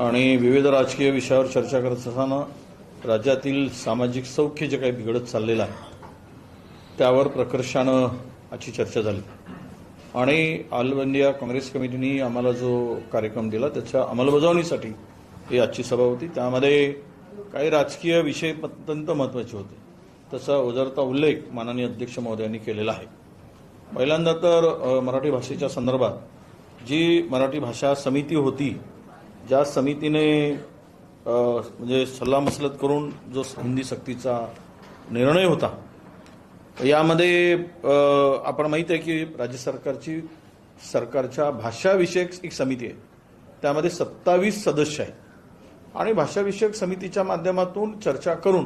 आणि विविध राजकीय विषयावर चर्चा करत असताना राज्यातील सामाजिक सौख्य जे काही बिघडत चाललेलं आहे त्यावर प्रकर्षानं आजची चर्चा झाली. आणि ऑल इंडिया काँग्रेस कमिटीने आम्हाला जो कार्यक्रम दिला त्याच्या अंमलबजावणीसाठी ही आजची सभा होती. त्यामध्ये काही राजकीय विषय अत्यंत महत्त्वाचे होते. तसा उजरता उल्लेख माननीय अध्यक्ष महोदयांनी केलेला आहे. पहिल्यांदा तर मराठी भाषेच्या संदर्भात जी मराठी भाषा समिती होती ज्या समितीने म्हणजे सल्लामसलत करून जो हिंदी सक्तीचा निर्णय होता यामध्ये आपण माहीत आहे की राज्य सरकारची सरकारच्या भाषाविषयक एक समिती आहे. त्यामध्ये सत्तावीस सदस्य आहेत. आणि भाषाविषयक समितीच्या माध्यमातून चर्चा करून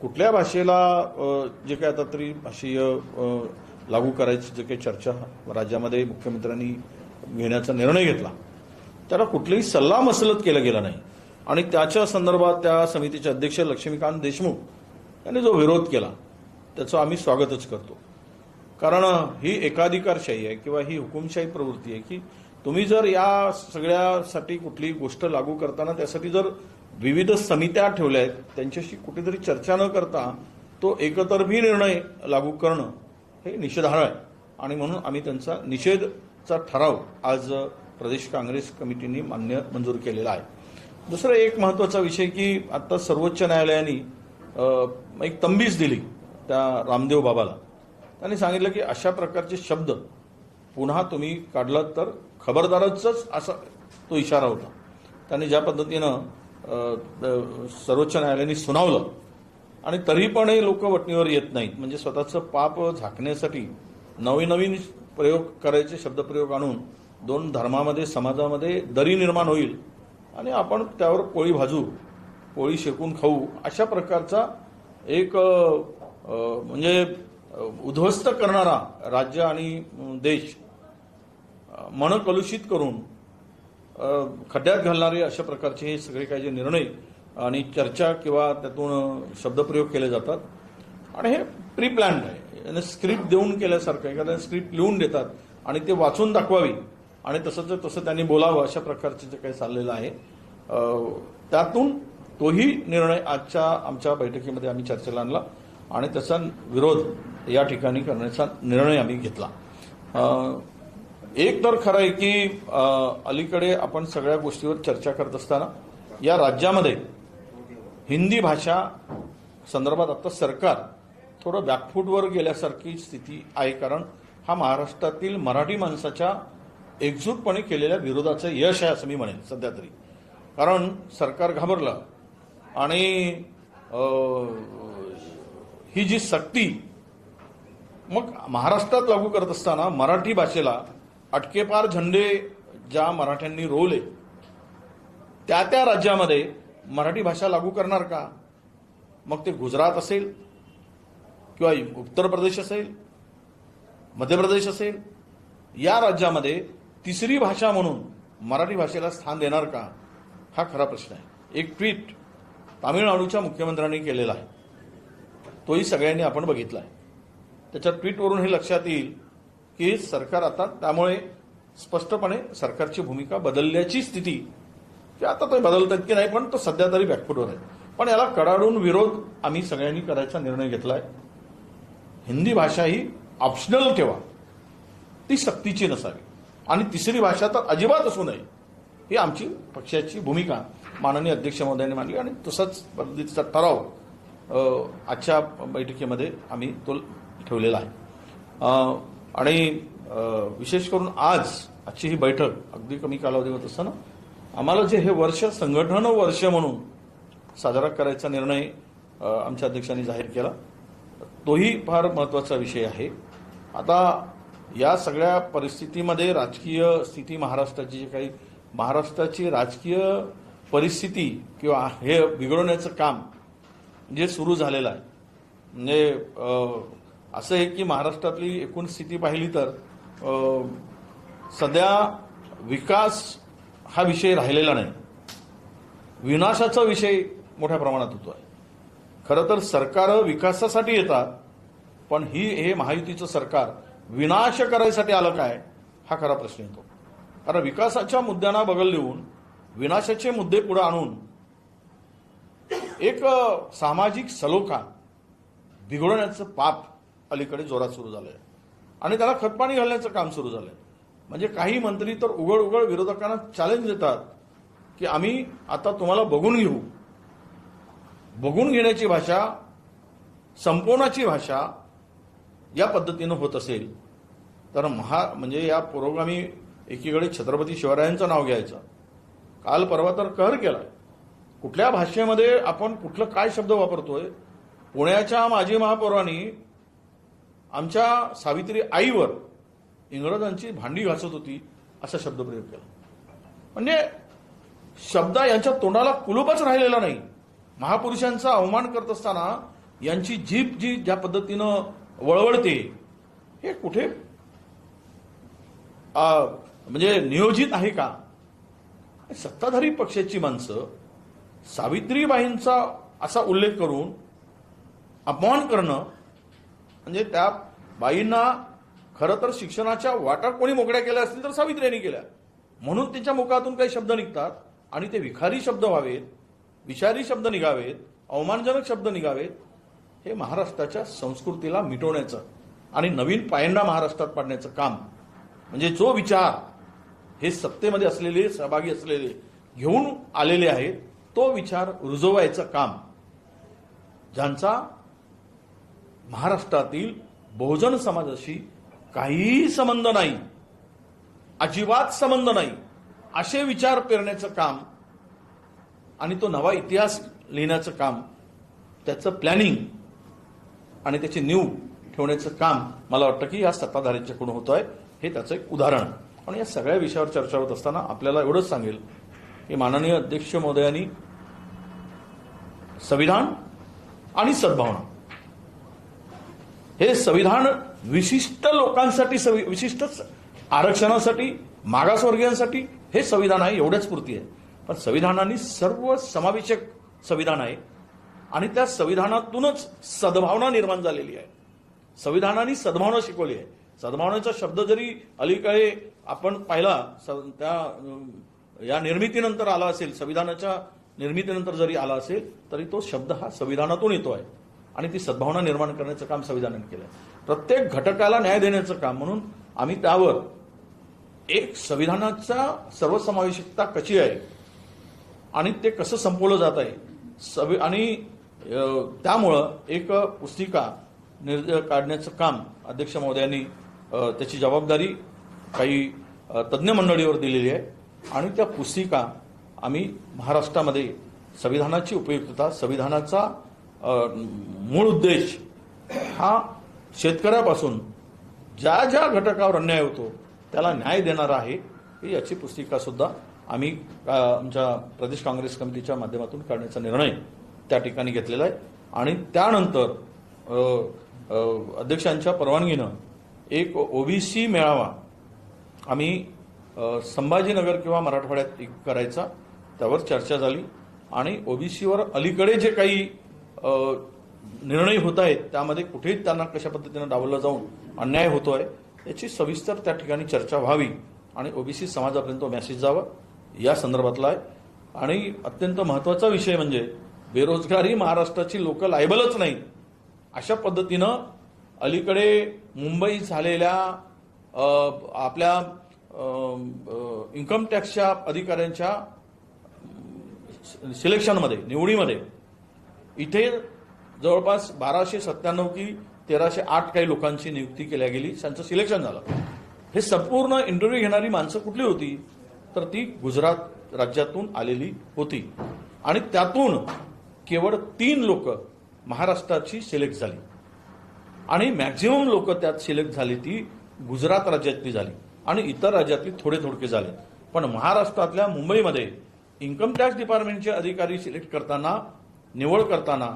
कुठल्या भाषेला जे काही आता तरी भाषीय लागू करायची जे काही चर्चा राज्यामध्ये मुख्यमंत्र्यांनी घेण्याचा निर्णय घेतला त्याला कुठलीही सल्ला मसलत केला गेला नाही. आणि त्याच्या संदर्भात त्या समितीचे अध्यक्ष लक्ष्मीकांत देशमुख यांनी जो विरोध केला त्याचं आम्ही स्वागतच करतो. कारण ही एकाधिकारशाही आहे किंवा ही हुकुमशाही प्रवृत्ती आहे की तुम्ही जर या सगळ्यासाठी कुठली गोष्ट लागू करताना त्यासाठी जर विविध समित्या ठेवल्या आहेत त्यांच्याशी कुठेतरी चर्चा न करता तो एकतर्फी निर्णय लागू करणं हे निषेधार्ह आहे. आणि म्हणून आम्ही त्यांचा निषेधचा ठराव आज प्रदेश काँग्रेस कमिटीने मान्य मंजूर केलेला आहे. दुसरा एक महत्त्वाचा विषय की आता सर्वोच्च न्यायालयाने एक तंबीज दिली त्या रामदेव बाबाला. त्यांनी सांगितलं की अशा प्रकारचे शब्द पुन्हा तुम्ही काढलात तर खबरदारच असा तो इशारा होता. त्यांनी ज्या पद्धतीनं सर्वोच्च न्यायालयाने सुनावलं आणि तरी पण हे लोक वटणीवर येत नाहीत. म्हणजे स्वतःचं पाप झाकण्यासाठी नवीन नवीन प्रयोग करायचे शब्दप्रयोग आणून दोन धर्मामध्ये समाजामध्ये दरी निर्माण होईल आणि आपण त्यावर पोळी भाजू पोळी शेकून खाऊ अशा प्रकारचा एक म्हणजे उद्ध्वस्त करणारा राज्य आणि देश मन कलुषित करून खड्ड्यात घालणारे अशा प्रकारचे हे सगळे काही जे निर्णय आणि चर्चा किंवा त्यातून शब्दप्रयोग केले जातात. आणि हे प्री प्लॅन्ड आहे स्क्रिप्ट देऊन केल्यासारखं एखाद्या स्क्रिप्ट लिहून देतात आणि ते वाचून दाखवावी. आणि तसंच तसं त्यांनी बोलावं अशा प्रकारचं जे काही चाललेलं आहे त्यातून तोही निर्णय आजच्या आमच्या बैठकीमध्ये आम्ही चर्चेला आणला आणि त्याचा विरोध या ठिकाणी करण्याचा निर्णय आम्ही घेतला. एक तर खरं आहे की अलीकडे आपण सगळ्या गोष्टीवर चर्चा करत असताना या राज्यामध्ये हिंदी भाषा संदर्भात आता सरकार थोडं बॅकफूटवर गेल्यासारखी स्थिती आहे कारण हा महाराष्ट्रातील मराठी माणसाच्या एकजूटपणे केलेल्या विरोधाचं यश आहे असं मी म्हणेन सध्या तरी. कारण सरकार घाबरलं आणि ही जी सक्ती मग महाराष्ट्रात लागू करत असताना मराठी भाषेला अटकेपार झंडे ज्या मराठ्यांनी रोवले त्या त्या राज्यामध्ये मराठी भाषा लागू करणार का? मग ते गुजरात असेल किंवा उत्तर प्रदेश असेल मध्य प्रदेश असेल या राज्यामध्ये तिसरी भाषा म्हणून मराठी भाषेला स्थान देणार का? हा खरा प्रश्न आहे. एक ट्विट तामिळनाडूच्या मुख्यमंत्र्यांनी केलेला आहे. तोही सगळ्यांनी आपण बघितला आहे. त्याच्या ट्विटवरून हे लक्षात येईल की सरकार आता त्यामुळे स्पष्टपणे सरकारची भूमिका बदलल्याची स्थिती की आता ते बदलतात की नाही पण तो सध्या तरी बॅकफुटवर आहे. पण याला कडाडून विरोध आम्ही सगळ्यांनी करायचा निर्णय घेतलाय. हिंदी भाषा ही ऑप्शनल ठेवा ती सक्तीची नसावी. आणि तिसरी भाषा तर अजिबात असू नये. ही आमची पक्षाची भूमिका. माननीय अध्यक्ष महोदयांनी मांडली आणि तसाच पद्धतीचा ठराव आजच्या बैठकीमध्ये आम्ही तो ठेवलेला आहे. आणि विशेष करून आज आजची ही बैठक अगदी कमी कालावधी होत असताना आम्हाला जे हे वर्ष संघटन वर्ष म्हणून साजरा करायचा निर्णय आमच्या अध्यक्षांनी जाहीर केला तोही फार महत्त्वाचा विषय आहे. आता या सगळ्या परिस्थितीमध्ये राजकीय स्थिती महाराष्ट्राची जी काही महाराष्ट्राची राजकीय परिस्थिती किंवा हे बिघडवण्याचं काम जे सुरू झालेलं आहे. म्हणजे असं आहे की महाराष्ट्रातली एकूण स्थिती पाहिली तर सध्या विकास हा विषय राहिलेला नाही. विनाशाचा विषय मोठ्या प्रमाणात होतो आहे खरं तर सरकार विकासासाठी येतात पण ही हे महायुतीचं सरकार विनाश करायसाठी आलं काय? हा खरा प्रश्न येतो. कारण विकासाच्या मुद्द्यांना बगल देऊन विनाशाचे मुद्दे पुढे आणून एक सामाजिक सलोखा बिघडवण्याचं पाप अलीकडे जोरात सुरू झालंय. आणि त्याला खतपाणी घालण्याचं काम सुरू झालंय. म्हणजे काही मंत्री तर उघड उघड विरोधकांना चॅलेंज देतात की आम्ही आता तुम्हाला बघून घेऊ. बघून घेण्याची भाषा संपवण्याची भाषा या पद्धतीनं होत असेल तर महा म्हणजे या पुरोगामी एकीकडे छत्रपती शिवरायांचं नाव घ्यायचं. काल परवा तर कहर केला कुठल्या भाषेमध्ये आपण कुठलं काय शब्द वापरतोय? पुण्याच्या माजी महापौरांनी आमच्या सावित्री आईवर इंग्रजांची भांडी घासत होती असा शब्दप्रयोग केला. म्हणजे शब्द यांच्या तोंडाला कुलूपच राहिलेला नाही. महापुरुषांचा अवमान करत असताना यांची जीभ जी ज्या पद्धतीनं वळवळते. हे कुठे? म्हणजे नियोजित आहे का? सत्ताधारी पक्षाची माणसं सावित्रीबाईंचा असा उल्लेख करून अपमान करणं म्हणजे त्या बाईंना खरं तर शिक्षणाच्या वाटा कोणी मोकळ्या केल्या असतील तर सावित्रीने केल्या. म्हणून त्यांच्या मुखातून काही शब्द निघतात आणि ते विखारी शब्द व्हावेत विषारी शब्द निघावेत अवमानजनक शब्द निघावेत हे महाराष्ट्राच्या संस्कृतीला मिटवण्याचं आणि नवीन पायंडा महाराष्ट्रात पाडण्याचं काम. म्हणजे जो विचार हे सत्तेमध्ये असलेले सहभागी असलेले घेऊन आलेले आहेत तो विचार रुजवायचं काम. ज्यांचा महाराष्ट्रातील बहुजन समाजाशी काहीही संबंध नाही अजिबात संबंध नाही असे विचार पेरण्याचं काम आणि तो नवा इतिहास लिहिण्याचं काम त्याचं प्लॅनिंग आणि त्याची नीव ठेवण्याचं काम मला वाटतं की या सत्ताधाऱ्यांच्याकडून होतं आहे हे त्याचं एक उदाहरण. पण आणि या सगळ्या विषयावर चर्चा होत असताना आपल्याला एवढंच सांगेल की माननीय अध्यक्ष महोदयांनी संविधान आणि सद्भावना. हे संविधान विशिष्ट लोकांसाठी सवि विशिष्ट आरक्षणासाठी मागासवर्गीयांसाठी हे संविधान आहे एवढ्याच पुरती आहे. पण संविधानाने सर्व समावेशक संविधान आहे. आणि त्या संविधानातूनच सद्भावना निर्माण झालेली आहे. संविधानाने सद्भावना शिकवली आहे. सद्भावनेचा शब्द जरी अलीकडे आपण पाहिला स- त्या या निर्मितीनंतर आला असेल संविधानाच्या निर्मितीनंतर जरी आला असेल तरी तो शब्द हा संविधानातून येतो आहे. आणि ती सद्भावना निर्माण करण्याचं काम संविधानाने केलं आहे. प्रत्येक घटकाला न्याय देण्याचं काम म्हणून आम्ही त्यावर एक संविधानाचा सर्वसमावेशकता कशी आहे आणि ते कसं संपवलं जात आहे सवि आणि त्यामुळं एक पुस्तिका निर् काढण्याचं काम अध्यक्ष महोदयांनी त्याची जबाबदारी काही तज्ज्ञ मंडळीवर दिलेली आहे. आणि त्या पुस्तिका आम्ही महाराष्ट्रामध्ये संविधानाची उपयुक्तता संविधानाचा मूळ उद्देश हा शेतकऱ्यापासून ज्या ज्या घटकावर अन्याय होतो त्याला न्याय देणारा आहे याची पुस्तिका सुद्धा आम्ही आमच्या प्रदेश काँग्रेस कमिटीच्या माध्यमातून काढण्याचा निर्णय त्या ठिकाणी घेतलेला आहे. आणि त्यानंतर अध्यक्षांच्या परवानगीनं एक ओबीसी मेळावा आम्ही संभाजीनगर किंवा मराठवाड्यात करायचा. त्यावर चर्चा झाली. आणि ओबीसीवर अलीकडे जे काही निर्णय होत आहेत त्यामध्ये कुठेही त्यांना कशा पद्धतीनं डावललं जाऊन अन्याय होतो आहे याची सविस्तर त्या ठिकाणी चर्चा व्हावी. आणि ओबीसी समाजापर्यंत मेसेज जावा या संदर्भातला आहे. आणि अत्यंत महत्त्वाचा विषय म्हणजे बेरोजगारी महाराष्ट्राची लोक लायबलच नाही. अशा पद्धतीनं अलीकडे मुंबई झालेल्या आपल्या इन्कम टॅक्सच्या अधिकाऱ्यांच्या सिलेक्शनमध्ये निवडीमध्ये इथे जवळपास बाराशे सत्त्याण्णव की तेराशे आठ काही लोकांची नियुक्ती केल्या गेली त्यांचं सिलेक्शन झालं. हे संपूर्ण इंटरव्ह्यू घेणारी माणसं कुठली होती? तर ती गुजरात राज्यातून आलेली होती. आणि त्यातून केवळ तीन लोक महाराष्ट्राची सिलेक्ट झाली. आणि मॅक्झिमम लोक त्यात सिलेक्ट झाली ती गुजरात राज्यातली झाली आणि इतर राज्यातली थोडे थोडके झाले. पण महाराष्ट्रातल्या मुंबईमध्ये इन्कम टॅक्स डिपार्टमेंटचे अधिकारी सिलेक्ट करताना निवड करताना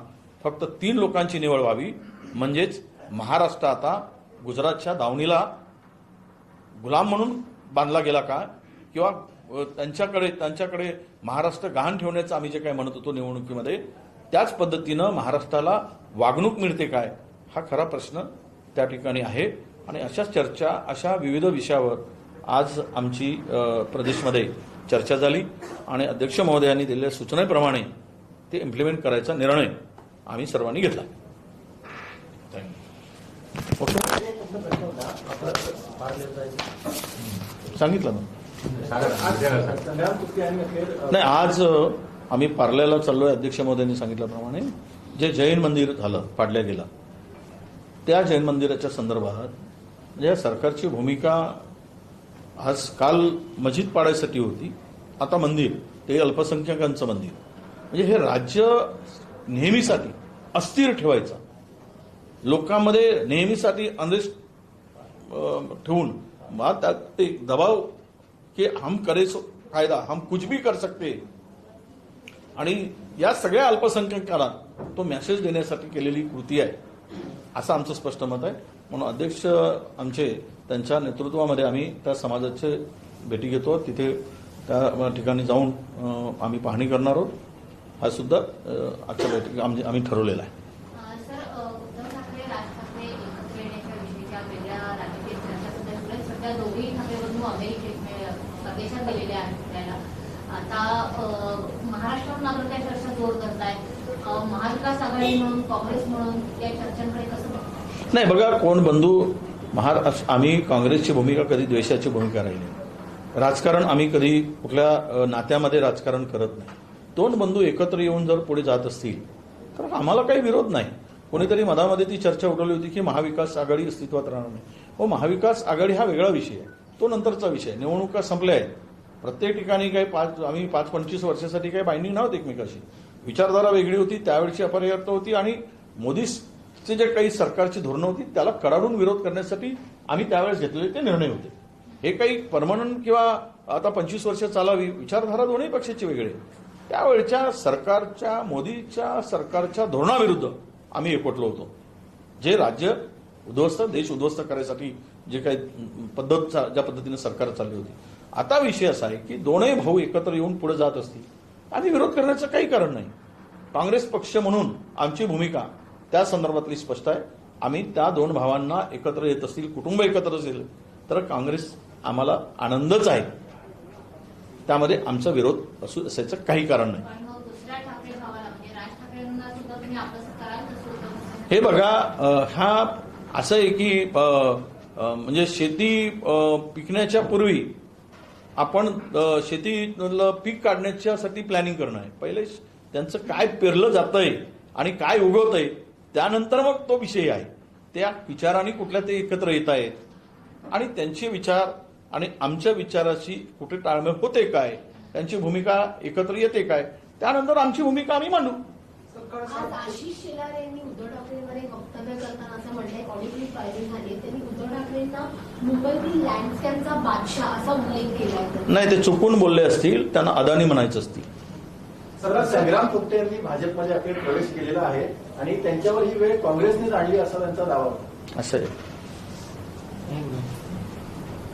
फक्त तीन लोकांची निवड व्हावी. म्हणजेच महाराष्ट्र आता गुजरातच्या दावणीला गुलाम म्हणून बांधला गेला का? किंवा त्यांच्याकडे त्यांच्याकडे महाराष्ट्र गहाण ठेवण्याचं आम्ही जे काय म्हणत होतो निवडणुकीमध्ये त्याच पद्धतीनं महाराष्ट्राला वागणूक मिळते काय हा खरा प्रश्न त्या ठिकाणी आहे. आणि अशाच चर्चा अशा विविध विषयावर आज आमची प्रदेशमध्ये चर्चा झाली. आणि अध्यक्ष महोदयांनी दिलेल्या सूचनेप्रमाणे ते इम्प्लिमेंट करायचा निर्णय आम्ही सर्वांनी घेतला. ओके सांगितलं ना? नाही आज आम्ही पार्ल्याला चाललोय अध्यक्ष महोदयांनी सांगितल्याप्रमाणे. जे जैन मंदिर झालं पाडल्या गेलं त्या जैन मंदिराच्या संदर्भात म्हणजे या सरकारची भूमिका आज काल मस्जिद पाडायसाठी होती. आता मंदिर ते अल्पसंख्याकांचं मंदिर. म्हणजे हे राज्य नेहमीसाठी अस्थिर ठेवायचं. लोकांमध्ये नेहमीसाठी अंदेश ठेवून मग त्यात एक दबाव की हम करे सो कायदा हम कुछ भी कर सकते. आणि या सगळ्या अल्पसंख्याकाला तो मेसेज देण्यासाठी केलेली कृती आहे. असं आमचं स्पष्ट मत आहे. म्हणून अध्यक्ष आमचे त्यांच्या नेतृत्वामध्ये आम्ही त्या समाजाचे भेटी घेतो. तिथे त्या ठिकाणी जाऊन आम्ही पाहणी करणार आहोत. हा सुद्धा आजच्या बैठकीत आम्ही आम्ही ठरवलेला आहे. दोघेही ठाकरे बंधू अमेरिकेत म्हणजे परदेशात गेलेले आहेत फिरायला आता महाराष्ट्रावर नागरिक या चर्चा जोर धरत महाविकास आघाडी म्हणून काँग्रेस म्हणून या चर्चांकडे कसं नाही बघा कोण बंधू महाराष्ट्र आम्ही काँग्रेसची भूमिका कधी द्वेषाची भूमिका राहिली राजकारण आम्ही कधी कुठल्या नात्यामध्ये राजकारण करत नाही. दोन बंधू एकत्र येऊन जर पुढे जात असतील तर आम्हाला काही विरोध नाही. कोणीतरी मधामध्ये ती चर्चा उठवली होती की महाविकास आघाडी अस्तित्वात राहणार नाही. हो महाविकास आघाडी हा वेगळा विषय आहे. तो नंतरचा विषय. निवडणुका संपल्या आहेत. प्रत्येक ठिकाणी काही पाच आम्ही पाच पंचवीस वर्षासाठी काही बाइंडिंग नव्हते एकमेकाशी. विचारधारा वेगळी होती त्यावेळची अपरिहार्य होती आणि मोदीचे जे काही सरकारची धोरणं होती त्याला कडाडून विरोध करण्यासाठी आम्ही त्यावेळेस घेतलेले ते निर्णय होते. हे काही परमनंट किंवा आता पंचवीस वर्ष चालावी विचारधारा दोन्ही पक्षाची वेगळी त्यावेळच्या सरकारच्या मोदीच्या सरकारच्या धोरणाविरुद्ध आम्ही एकवटलो होतो. जे राज्य उद्ध्वस्त देश उद्ध्वस्त करायसाठी जे काही पद्धत ज्या पद्धतीने सरकार चालली होती. आता विषय असा आहे की दोनही भाऊ एकत्र येऊन पुढे जात असतील आम्ही विरोध करण्याचं काही कारण नाही. काँग्रेस पक्ष म्हणून आमची भूमिका त्या संदर्भातली स्पष्ट आहे. आम्ही त्या दोन भावांना एकत्र येत असतील कुटुंब एकत्र असेल तर काँग्रेस आम्हाला आनंदच आहे. त्यामध्ये आमचा विरोध असू असायचं काही कारण नाही. म्हणजे हे बघा हा असं आहे की म्हणजे शेती पिकण्याच्या पूर्वी आपण शेतीतलं पीक काढण्याच्यासाठी प्लॅनिंग करणं आहे. पहिले त्यांचं काय पेरलं जातंय आणि काय उगवतंय त्यानंतर मग तो विषय आहे. त्या विचाराने कुठल्या ते एकत्र येत आहेत. आणि त्यांचे विचार आणि आमच्या विचाराची कुठे ताळमेळ होते काय त्यांची भूमिका एकत्र येते काय त्यानंतर आमची भूमिका आम्ही मांडू. आज आशिष शेलार यांनी उद्धव ठाकरेंवर एक वक्तव्य करताना असं म्हटलंय ऑडिटरी फायलिंग झाली त्यांनी उद्धव ठाकरेंना मुंबईतील लँडस्कॅमचा बादशाह असा उल्लेख केलाय नाही ते चुकून बोलले असतील त्यांना अदानी म्हणायचं असतील. सर संग्राम थोपटे यांनी भाजपमध्ये अखेर प्रवेश केलेला आहे आणि त्यांच्यावर ही वेळ काँग्रेसनेच आणली असा त्यांचा दावा होता. असं आहे.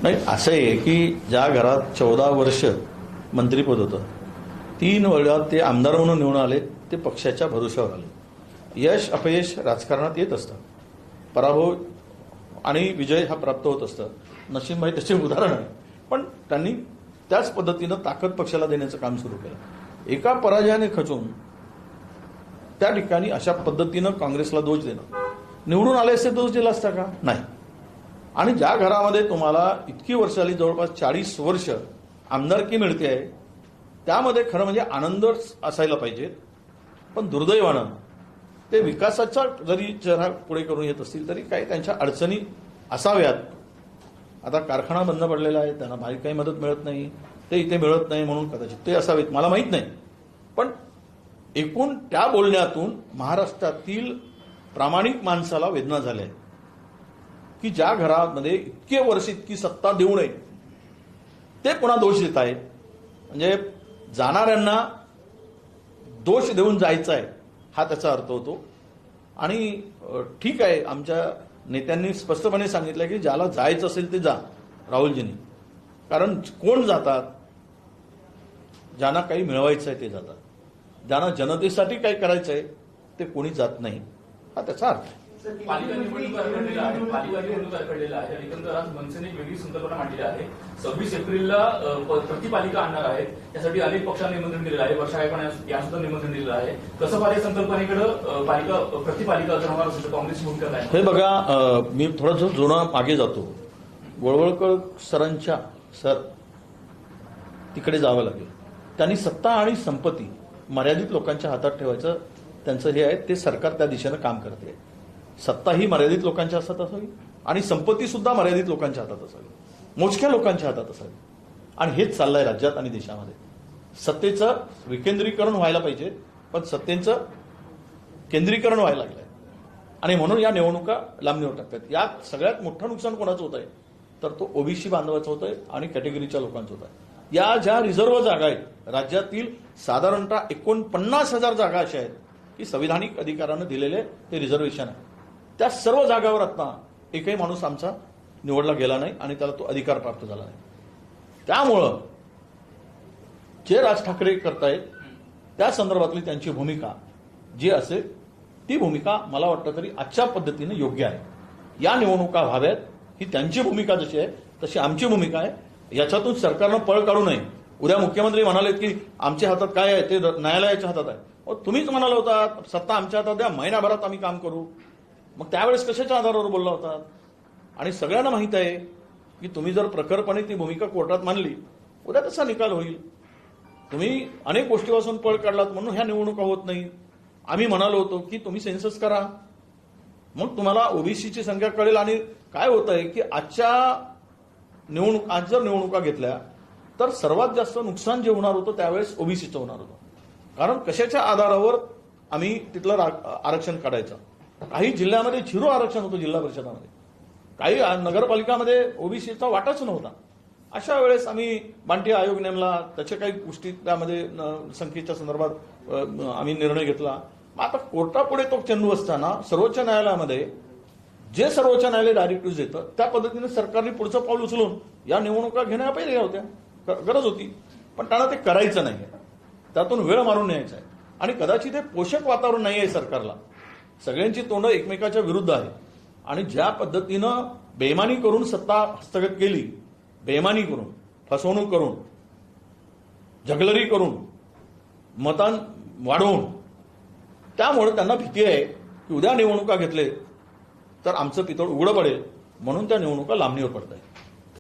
नाही असं आहे की ज्या घरात चौदा वर्ष मंत्रीपद होतं तीन वेळा ते आमदार म्हणून निवडून आले ते पक्षाच्या भरोश्यावर आले. यश अपयश राजकारणात येत असतं. पराभव आणि विजय हा प्राप्त होत असतं. नशीबभाई त्याचे उदाहरण आहे. पण त्यांनी त्याच पद्धतीनं ताकद पक्षाला देण्याचं काम सुरू केलं. एका पराजयाने खचून त्या ठिकाणी अशा पद्धतीनं काँग्रेसला दोष देणं. निवडून आले असते दोष दिला असता का? नाही. आणि ज्या घरामध्ये तुम्हाला इतकी वर्ष आली जवळपास चाळीस वर्ष आमदारकी मिळते आहे त्यामध्ये खरं म्हणजे आनंद असायला पाहिजे. पण दुर्दैवानं ते विकासाचा जरी चेहरा पुढे करून येत असतील तरी काही त्यांच्या अडचणी असाव्यात. आता कारखाना बंद पडलेला आहे त्यांना बाहेर काही मदत मिळत नाही ते इथे मिळत नाही म्हणून कदाचित ते असावेत मला माहीत नाही. पण एकूण त्या बोलण्यातून महाराष्ट्रातील प्रामाणिक माणसाला वेदना झाल्या आहेत. की ज्या घरामध्ये इतके वर्ष इतकी सत्ता देऊ नये ते पुन्हा दोष देत आहेत. म्हणजे जाणाऱ्यांना दोष देऊन जायचा आहे हा त्याचा अर्थ होतो. आणि ठीक आहे आमच्या नेत्यांनी स्पष्टपणे सांगितलं की ज्याला जायचं असेल ते जा राहुलजींनी. कारण कोण जातात? ज्यांना काही मिळवायचं आहे ते जातात. ज्यांना जनतेसाठी काही करायचं आहे ते कोणी जात नाही. हा त्याचा अर्थ आहे. पालिका निवडणूक रखडलेला आहे. पालिका निवडणूक रखडलेला आहे. आणि एकंदर आज मनसेने वेगळी संकल्पना मांडलेली आहे. सव्वीस एप्रिलला प्रतिपालिका आणणार आहेत. त्यासाठी अनेक पक्षांना निमंत्रण दिलेलं आहे. वर्षा यांना- यांना सुद्धा निमंत्रण दिलेलं आहे. कसं पाहिजे संकल्पनेकडे? पालिका प्रतिपालिका होणार असेल काँग्रेसची भूमिका काय हे बघा मी थोडंसं जुना मागे जातो. वळवळकर सरांच्या सर तिकडे जावं लागेल. त्यांनी सत्ता आणि संपत्ती मर्यादित लोकांच्या हातात ठेवायचं त्यांचं हे आहे. ते सरकार त्या दिशेनं काम करते. सत्ता ही मर्यादित लोकांच्या हातात असावी आणि संपत्ती सुद्धा मर्यादित लोकांच्या हातात असावी. मोजक्या लोकांच्या हातात असावी. आणि हेच चाललंय राज्यात आणि देशामध्ये. सत्तेचं विकेंद्रीकरण व्हायला पाहिजे पण सत्तेचं केंद्रीकरण व्हायला लागलंय. आणि म्हणून या निवडणुका लांबणीवर टाकतात. यात सगळ्यात मोठं नुकसान कोणाचं होत आहे तर तो ओबीसी बांधवाचं होत आहे आणि कॅटेगरीच्या लोकांचं होत आहे या ज्या रिझर्व्ह जागा आहेत राज्यातील साधारणतः एकोणपन्नास हजार जागा अशा आहेत की संविधानिक अधिकारानं दिलेले ते रिझर्वेशन आहे. त्या सर्व जागावर आता एकही माणूस आमचा निवडला गेला नाही आणि त्याला तो अधिकार प्राप्त झाला नाही. त्यामुळं जे राज ठाकरे करतायत त्या संदर्भातली त्यांची भूमिका जी असेल ती भूमिका मला वाटतं तरी आजच्या पद्धतीने योग्य आहे. या निवडणुका व्हाव्यात ही त्यांची भूमिका जशी आहे तशी आमची भूमिका आहे. याच्यातून सरकारनं पळ काढू नये. उद्या मुख्यमंत्री म्हणालेत की आमच्या हातात काय आहे? ते न्यायालयाच्या हातात आहे. तुम्हीच म्हणाला होता सत्ता आमच्या हातात द्या महिनाभरात आम्ही काम करू. मग त्यावेळेस कशाच्या आधारावर बोलला होता? आणि सगळ्यांना माहीत आहे की तुम्ही जर प्रखरपणे ती भूमिका कोर्टात मानली उद्या तसा निकाल होईल. तुम्ही अनेक गोष्टीपासून पळ काढलात म्हणून ह्या निवडणुका होत नाही. आम्ही म्हणालो होतो की तुम्ही सेन्सस करा. मग तुम्हाला ओबीसीची संख्या कळेल आणि काय होत आहे की आजच्या निवडणूक आज जर निवडणुका घेतल्या तर सर्वात जास्त नुकसान जे होणार होतं त्यावेळेस ओबीसीचं होणार होतं. कारण कशाच्या आधारावर आम्ही तिथलं रा- आरक्षण काढायचं? काही जिल्ह्यामध्ये झिरो आरक्षण होतं जिल्हा परिषदामध्ये. काही नगरपालिकामध्ये ओबीसीचा वाटाच नव्हता. अशा वेळेस आम्ही बांटी आयोग नेमला त्याच्या काही गोष्टी त्यामध्ये संख्येच्या संदर्भात आम्ही निर्णय घेतला. आता कोर्टापुढे तो चेंडू असताना सर्वोच्च न्यायालयामध्ये जे सर्वोच्च न्यायालय डायरेक्टिव्ह देतं त्या पद्धतीने सरकारने पुढचं पाऊल उचलून या निवडणुका घेण्या पहिल्या होत्या. गरज होती. पण त्यांना ते करायचं नाही त्यातून वेळ मारून न्यायचा आहे. आणि कदाचित हे पोषक वातावरण नाही आहे सरकारला. सगळ्यांची तोंडं एकमेकाच्या विरुद्ध आहे आणि ज्या पद्धतीनं बेमानी करून सत्ता हस्तगत केली बेमानी करून फसवणूक करून जगलरी करून मतान वाढवून त्यामुळे त्यांना भीती आहे की उद्या निवडणुका घेतले तर आमचं पितळ उघडं पडेल म्हणून त्या निवडणुका लांबणीवर पडत आहेत